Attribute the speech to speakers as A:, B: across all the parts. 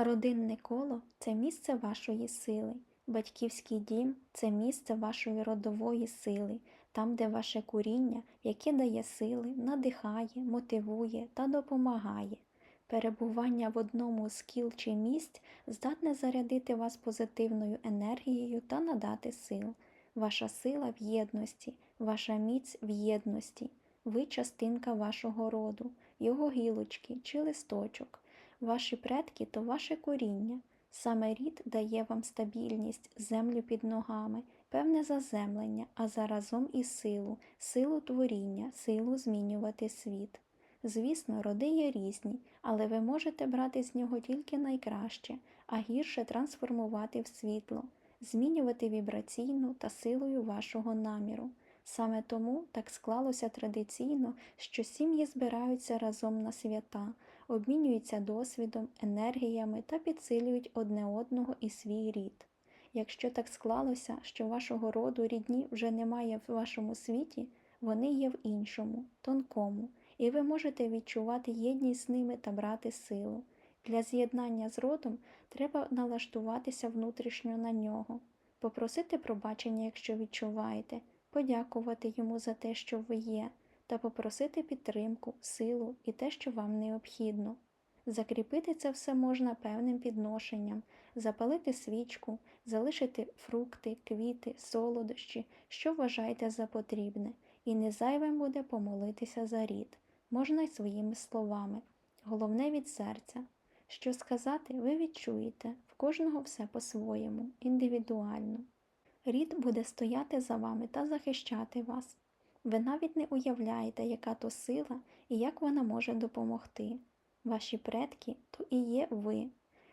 A: Родинне коло це місце вашої сили. Батьківський дім це місце вашої родової сили, там, де ваше коріння, яке дає сили, надихає, мотивує та допомагає. Перебування в одному з кіл чи місць здатне зарядити вас позитивною енергією та надати сил. Ваша сила в єдності, ваша міць в єдності. Ви частинка вашого роду, його гілочки чи листочок. Ваші предки то ваше коріння. Саме рід дає вам стабільність, землю під ногами, певне заземлення, а заразом і силу, силу творіння, силу змінювати світ. Звісно, роди є різні, але ви можете брати з нього тільки найкраще, а гірше трансформувати в світло, змінювати вібраційну та силою вашого наміру. Саме тому так склалося традиційно, що сім'ї збираються разом на свята, обмінюються досвідом, енергіями та підсилюють одне одного і свій рід. Якщо так склалося, що вашого роду рідні вже немає в вашому світі, вони є в іншому, тонкому, і ви можете відчувати єдність з ними та брати силу. Для з'єднання з родом треба налаштуватися внутрішньо на нього, попросити пробачення, якщо відчуваєте, подякувати йому за те, що ви є, та попросити підтримку, силу і те, що вам необхідно. Закріпити це все можна певним підношенням, запалити свічку, залишити фрукти, квіти, солодощі, що вважаєте за потрібне, і не зайвим буде помолитися за рід, можна й своїми словами, головне від серця. Що сказати, ви відчуєте, в кожного все по-своєму, індивідуально. Рід буде стояти за вами та захищати вас. Ви навіть не уявляєте, яка то сила і як вона може допомогти. Ваші предки то і є ви.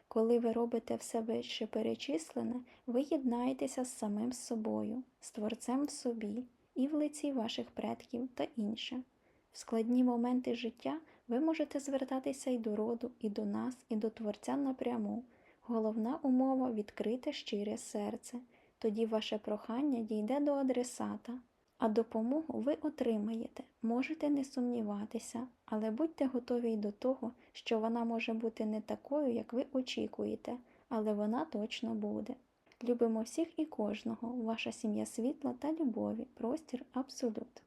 A: Коли ви робите все вище перечислене, ви єднаєтеся з самим собою, з Творцем в собі і в лиці ваших предків та інше. В складні моменти життя ви можете звертатися і до роду, і до нас, і до Творця напряму. Головна умова відкрите щире серце. Тоді ваше прохання дійде до адресата, а допомогу ви отримаєте, можете не сумніватися, але будьте готові й до того, що вона може бути не такою, як ви очікуєте, але вона точно буде. Любимо всіх і кожного, ваша сім'я світла та любові, простір абсолют.